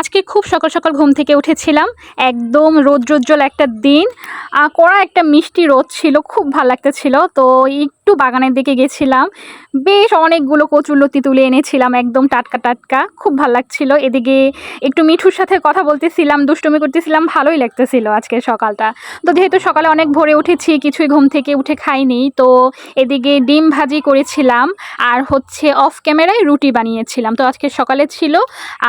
আজকে খুব সকাল সকাল ঘুম থেকে উঠেছিলাম। একদম রোদ্রোজ্জ্বল একটা দিন। কড়া একটা মিষ্টি রোদ ছিল, খুব ভালো লাগতেছিল। তো একটু বাগানের দিকে গেছিলাম। বেশ অনেকগুলো কচুলতি তুলে এনেছিলাম, একদম টাটকা টাটকা। খুব ভালো লাগছিল। এদিকে একটু মিঠুর সাথে কথা বলতেছিলাম, দুষ্টুমি করতেছিলাম, ভালোই লাগতেছিল আজকে সকালটা। তো যেহেতু সকালে অনেক ভোরে উঠেছি, কিছুই ঘুম থেকে উঠে খাইনি, তো এদিকে ডিম ভাজি করেছিলাম আর হচ্ছে অফ ক্যামেরায় রুটি বানিয়েছিলাম। তো আজকে সকালে ছিল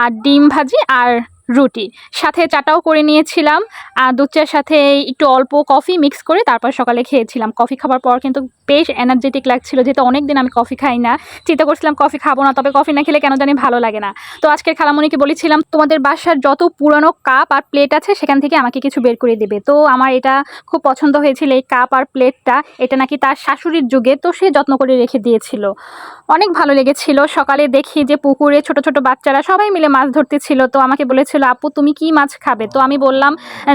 আর ডিম ভাজি আর রুটি। সাথে চাটাও করে নিয়েছিলাম। আর দুধ সাথে একটু অল্প কফি মিক্স করে তারপর সকালে খেয়েছিলাম। কফি খাবার পর কিন্তু বেশ এনার্জেটিক লাগছিল, যেহেতু অনেক দিন আমি কফি খাই না। চিন্তা করছিলাম কফি খাব না, তবে কফি না খেলে কেন জানি ভালো লাগে না। তো আজকের খালামণিকে বলেছিলাম, তোমাদের বাসার যত পুরানো কাপ আর প্লেট আছে, সেখান থেকে আমাকে কিছু বের করে দেবে। তো আমার এটা খুব পছন্দ হয়েছিল এই কাপ আর প্লেটটা এটা নাকি তার শাশুড়ির যুগে, তো সে যত্ন করে রেখে দিয়েছিল। অনেক ভালো লেগেছিল। সকালে দেখি যে পুকুরে ছোট ছোট বাচ্চারা সবাই মিলে মাছ ধরতেছিল। তো আমাকে বলেছিল আপু, তুমি কি মাছ খাবে? তো আমি বললাম,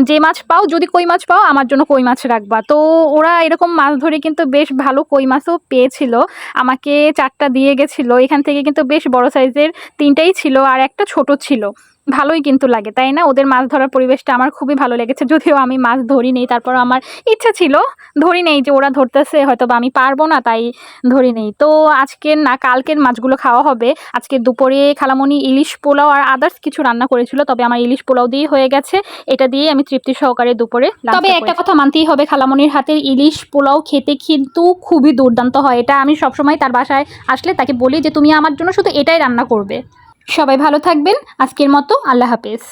যে মাছ পাও, যদি কই মাছ পাও, আমার জন্য কই মাছ রাখবা? তো ওরা এরকম মাছ ধরে কিন্তু বেশ ভালো কই মাছও পেয়েছিল। আমাকে চারটা দিয়ে গেছিল। এখান থেকে কিন্তু বেশ বড় সাইজের তিনটাই ছিল আর একটা ছোট ছিল। ভালোই কিন্তু লাগে তাই না? ওদের মাছ ধরার পরিবেশটা আমার খুবই ভালো লেগেছে যদিও আমি মাছ ধরি নেই তারপর আমার ইচ্ছা ছিল ধরি নেই যে ওরা ধরতেছে হয়তো বা আমি পারব না তাই ধরি নেই। তো আজকের না কালকের মাছগুলো খাওয়া হবে। আজকে দুপুরে খালামণি ইলিশ পোলাও আর আদার্স কিছু রান্না করেছিল তবে আমার ইলিশ পোলাও দিয়েই হয়ে গেছে। এটা দিয়ে আমি তৃপ্তি সহকারে দুপুরে তবে একটা কথা মানতেই হবে খালামণির হাতের ইলিশ পোলাও খেতে কিন্তু খুবই দুর্দান্ত হয়। এটা আমি সবসময় তার বাসায় আসলে তাকে বলি যে তুমি আমার জন্য শুধু এটাই রান্না করবে। সবাই ভালো থাকবেন। আজকের মতো আল্লাহ হাফেজ।